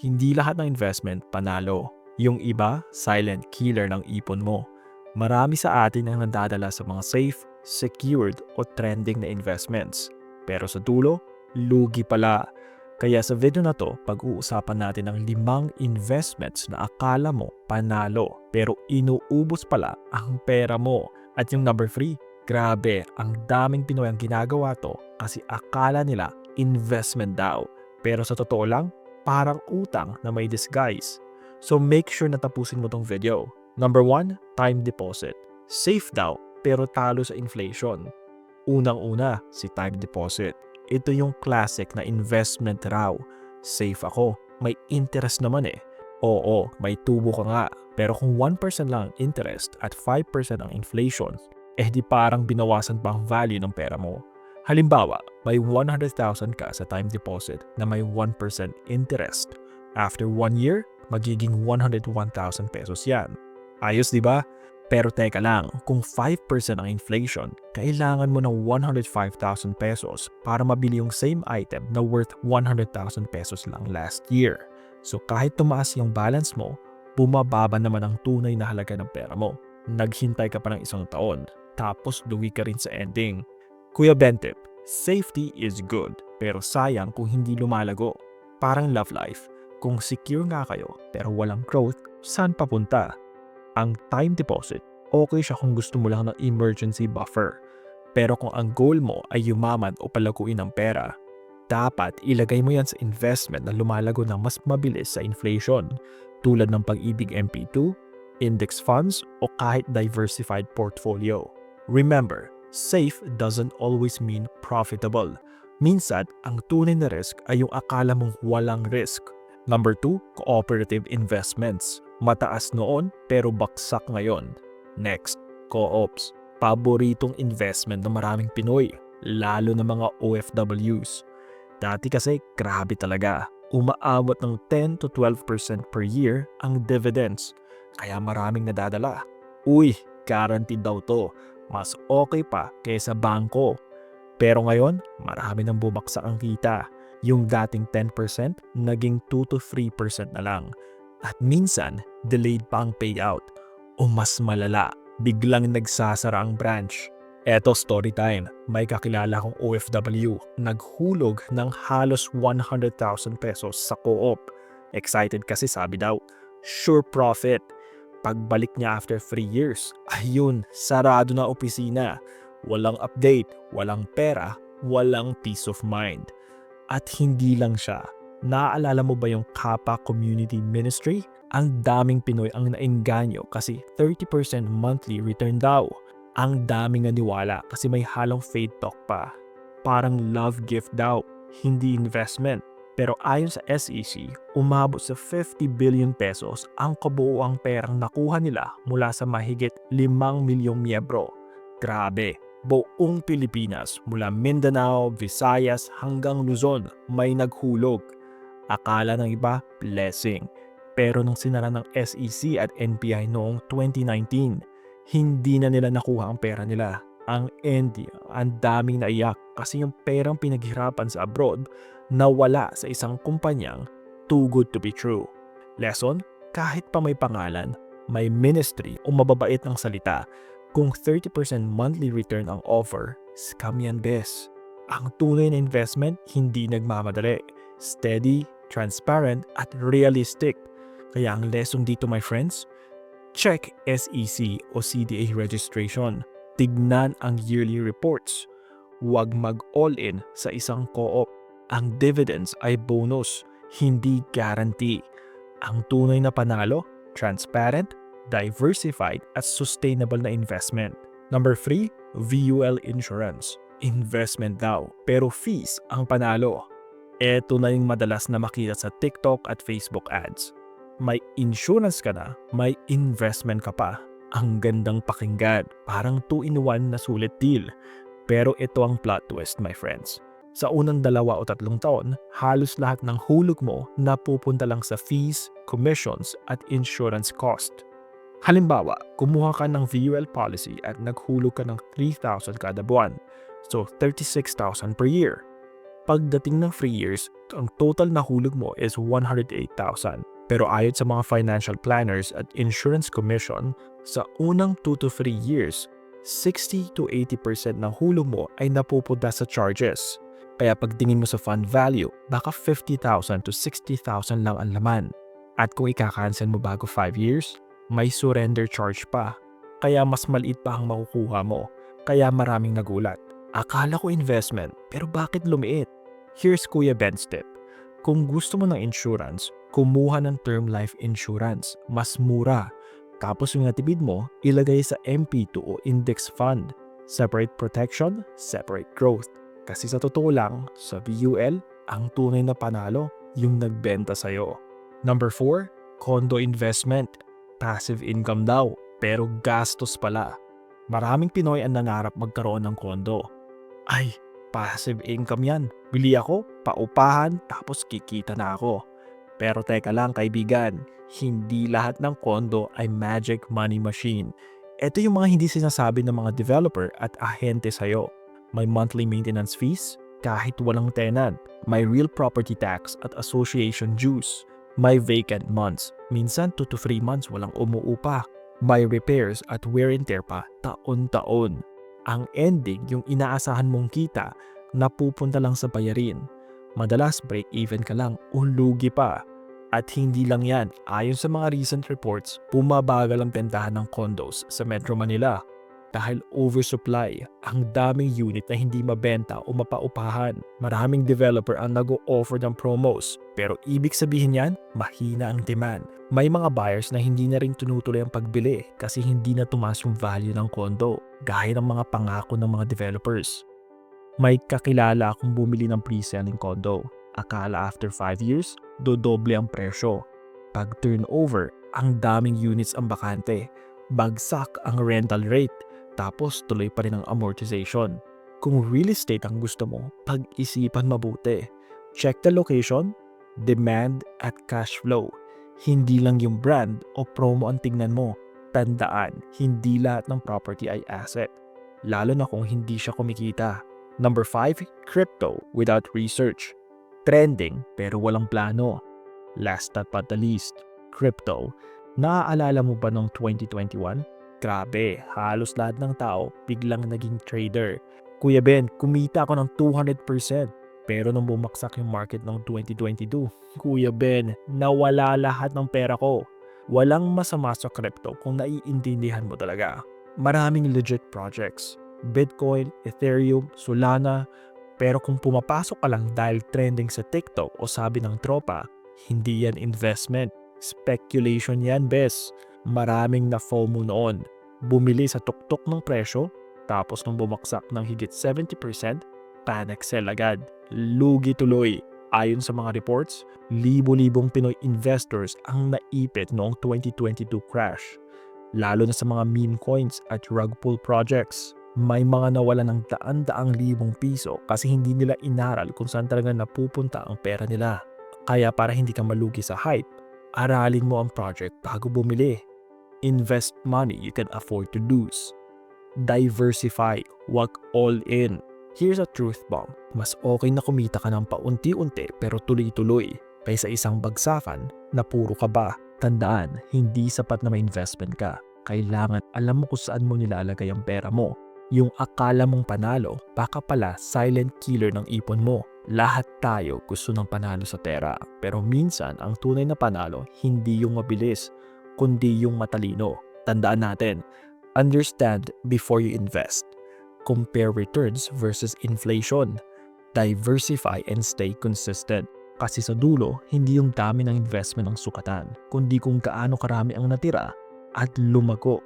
Hindi lahat ng investment panalo. Yung iba, silent killer ng ipon mo. Marami sa atin ang nadadala sa mga safe, secured o trending na investments. Pero sa dulo, lugi pala. Kaya sa video na to, pag-uusapan natin ang limang investments na akala mo panalo pero inuubos pala ang pera mo. At yung number 3, grabe, ang daming Pinoy ang ginagawa to kasi akala nila investment daw. Pero sa totoo lang, parang utang na may disguise. So make sure na tapusin mo tong video. Number 1, time deposit. Safe daw pero talo sa inflation. Unang-una, si time deposit. Ito yung classic na investment raw. Safe ako, may interest naman eh. Oo, may tubo ka nga. Pero kung 1% lang ang interest at 5% ang inflation, eh di parang binawasan pa ang value ng pera mo. Halimbawa, may 100,000 ka sa time deposit na may 1% interest. After 1 year, magiging 101,000 pesos yan. Ayos di ba? Pero teka lang, kung 5% ang inflation, kailangan mo ng 105,000 pesos para mabili yung same item na worth 100,000 pesos lang last year. So kahit tumaas yung balance mo, bumababa naman ang tunay na halaga ng pera mo. Naghintay ka pa ng isang taon, tapos luwi ka rin sa ending. Kuya Bentip, safety is good, pero sayang kung hindi lumalago. Parang love life, kung secure nga kayo pero walang growth, saan papunta? Ang time deposit, okay siya kung gusto mo lang ng emergency buffer. Pero kung ang goal mo ay yumaman o palaguin ang pera, dapat ilagay mo yan sa investment na lumalago ng mas mabilis sa inflation tulad ng pag-ibig MP2, index funds o kahit diversified portfolio. Remember, safe doesn't always mean profitable. Minsan, ang tunay na risk ay yung akala mong walang risk. Number 2, cooperative investments. Mataas noon pero baksak ngayon. Next, co-ops. Paboritong investment ng maraming Pinoy, lalo na mga OFWs. Dati kasi grabe talaga. Umaabot ng 10 to 12% per year ang dividends. Kaya maraming nadadala. Uy, guaranteed daw to. Mas okay pa kaysa bangko. Pero ngayon, marami nang bubaksak ang kita. Yung dating 10% naging 2 to 3% na lang. At minsan, delayed pa ang payout. O mas malala, biglang nagsasara ang branch. Eto story time, may kakilala kong OFW, naghulog ng halos 100,000 pesos sa co-op. Excited kasi sabi daw, sure profit. Pagbalik niya after 3 years, ayun, sarado na opisina. Walang update, walang pera, walang peace of mind. At hindi lang siya, naaalala mo ba yung Kappa Community Ministry? Ang daming Pinoy ang nainganyo kasi 30% monthly return daw. Ang daming naniwala kasi may halong faith talk pa. Parang love gift daw, hindi investment. Pero ayon sa SEC, umabot sa 50 billion pesos ang kabuuang perang nakuha nila mula sa mahigit 5 milyong miyembro. Grabe, buong Pilipinas mula Mindanao, Visayas hanggang Luzon may naghulog. Akala ng iba, blessing. Pero nung sinara ng SEC at NPI noong 2019, hindi na nila nakuha ang pera nila. Ang end, ang daming naiyak kasi yung perang pinaghirapan sa abroad nawala sa isang kumpanyang too good to be true. Lesson, kahit pa may pangalan, may ministry o mababait ng salita, kung 30% monthly return ang offer, scam yan bes. Ang tunay na investment hindi nagmamadali. Steady, transparent, at realistic. Kaya ang lesson dito my friends, check SEC o CDA registration. Tignan ang yearly reports. Huwag mag-all-in sa isang co-op. Ang dividends ay bonus, hindi guarantee. Ang tunay na panalo, transparent, diversified at sustainable na investment. Number 3, VUL Insurance. Investment daw, pero fees ang panalo. Ito na yung madalas na makita sa TikTok at Facebook ads may insurance ka na, may investment ka pa. Ang gandang pakinggan, parang 2-in-1 na sulit deal. Pero ito ang plot twist my friends. Sa unang dalawa o tatlong taon, halos lahat ng hulog mo napupunta lang sa fees, commissions at insurance cost. Halimbawa, kumuha ka ng VUL policy at naghulog ka ng 3,000 kada buwan. So 36,000 per year. Pagdating ng 3 years, ang total na hulog mo is 108,000. Pero ayon sa mga financial planners at insurance commission, sa unang 2 to 3 years, 60 to 80% ng hulog mo ay napupunta sa charges. Kaya pagtingin mo sa fund value, baka 50,000 to 60,000 lang ang laman. At kung ikakancel mo bago 5 years, may surrender charge pa. Kaya mas maliit pa ang makukuha mo. Kaya maraming nagulat. Akala ko investment, pero bakit lumiit? Here's Kuya Ben's tip. Kung gusto mo ng insurance, kumuha ng term life insurance. Mas mura. Tapos yung natipid mo, ilagay sa MP2 o index fund. Separate protection, separate growth. Kasi sa totoo lang, sa VUL, ang tunay na panalo, yung nagbenta sa'yo. Number 4, condo investment. Passive income daw, pero gastos pala. Maraming Pinoy ang nangarap magkaroon ng kondo. Ay, passive income yan. Bili ako, paupahan, tapos kikita na ako. Pero teka lang kaibigan, hindi lahat ng kondo ay magic money machine. Ito yung mga hindi sinasabi ng mga developer at ahente sa'yo. May monthly maintenance fees, kahit walang tenant. May real property tax at association dues. May vacant months. Minsan 2 to 3 months walang umuupa. May repairs at wear and tear pa taon-taon. Ang ending, yung inaasahan mong kita, napupunta lang sa bayarin. Madalas break even ka lang o lugi pa. At hindi lang yan, ayon sa mga recent reports, bumabagal ang bentahan ng condos sa Metro Manila dahil oversupply, ang daming unit na hindi mabenta o mapaupahan. Maraming developer ang nag-o-offer ng promos, pero ibig sabihin yan, mahina ang demand. May mga buyers na hindi na rin tinutuloy ang pagbili kasi hindi na tumaas yung value ng kondo, gaya ng mga pangako ng mga developers. May kakilala akong bumili ng pre-selling condo. Akala after 5 years, dodoble ang presyo. Pag turnover, ang daming units ang bakante. Bagsak ang rental rate tapos tuloy pa rin ang amortization. Kung real estate ang gusto mo, pag-isipan mabuti. Check the location, demand at cash flow. Hindi lang yung brand o promo ang tingnan mo. Tandaan, hindi lahat ng property ay asset. Lalo na kung hindi siya kumikita. Number 5, crypto without research. Trending pero walang plano. Last but not the least, crypto. Naaalala mo ba noong 2021? Grabe, halos lahat ng tao biglang naging trader. Kuya Ben, kumita ako ng 200%. Pero nung bumaksak yung market ng 2022, Kuya Ben, nawala lahat ng pera ko. Walang masama sa crypto kung naiintindihan mo talaga. Maraming legit projects. Bitcoin, Ethereum, Solana. Pero kung pumapasok ka lang dahil trending sa TikTok o sabi ng tropa, hindi yan investment. Speculation yan, bes maraming na FOMO noon. Bumili sa tuktok ng presyo, tapos nung bumaksak ng higit 70%, panic sell agad. Lugi tuloy. Ayon sa mga reports, libo-libong Pinoy investors ang naipit noong 2022 crash. Lalo na sa mga meme coins at rug pull projects. May mga nawala ng daan-daang libong piso kasi hindi nila inaral kung saan talaga napupunta ang pera nila. Kaya para hindi ka malugi sa hype, aralin mo ang project bago bumili. Invest money you can afford to lose. Diversify, wag all in. Here's a truth bomb. Mas okay na kumita ka ng paunti-unti pero tuloy-tuloy kaysa isang bagsakan na puro ka ba. Tandaan, hindi sapat na may investment ka. Kailangan alam mo kung saan mo nilalagay ang pera mo. Yung akala mong panalo, baka pala silent killer ng ipon mo. Lahat tayo gusto ng panalo sa pera. Pero minsan, ang tunay na panalo, hindi yung mabilis, kundi yung matalino. Tandaan natin, understand before you invest. Compare returns versus inflation. Diversify and stay consistent. Kasi sa dulo, hindi yung dami ng investment ang sukatan, kundi kung gaano karami ang natira at lumago